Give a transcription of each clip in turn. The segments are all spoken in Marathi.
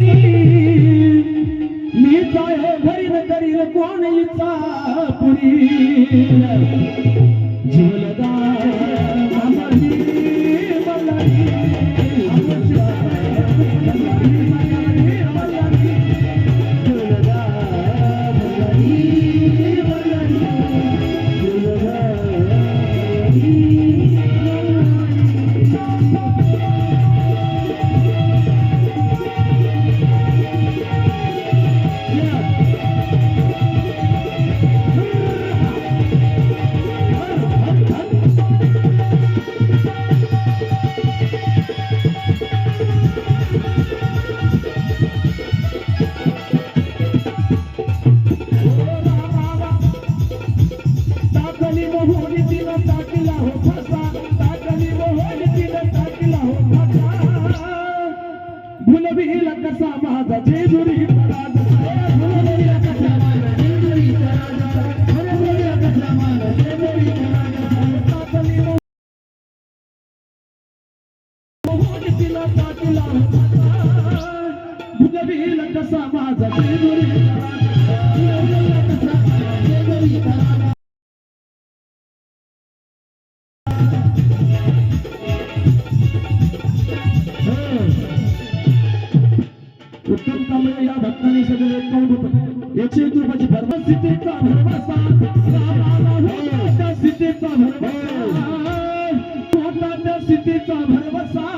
मी काय करील कोण इच्छा पुरी. जीवलदार तुला तुला तुला तुला तुला तुला तुला तुला उत्तम कामनेला भक्ताने सगळे कौन एकशे एक रुपयाची धर्म सिद्धीचा भरवसा सिद्धीचा भरवसा सिद्धीचा भरवसा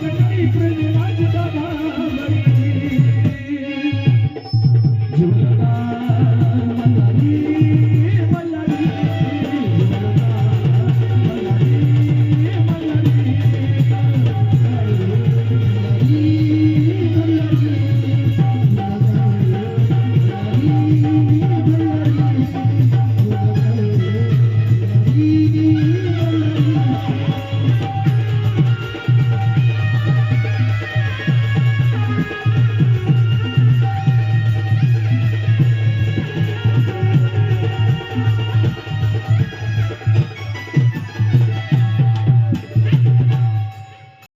Thank you.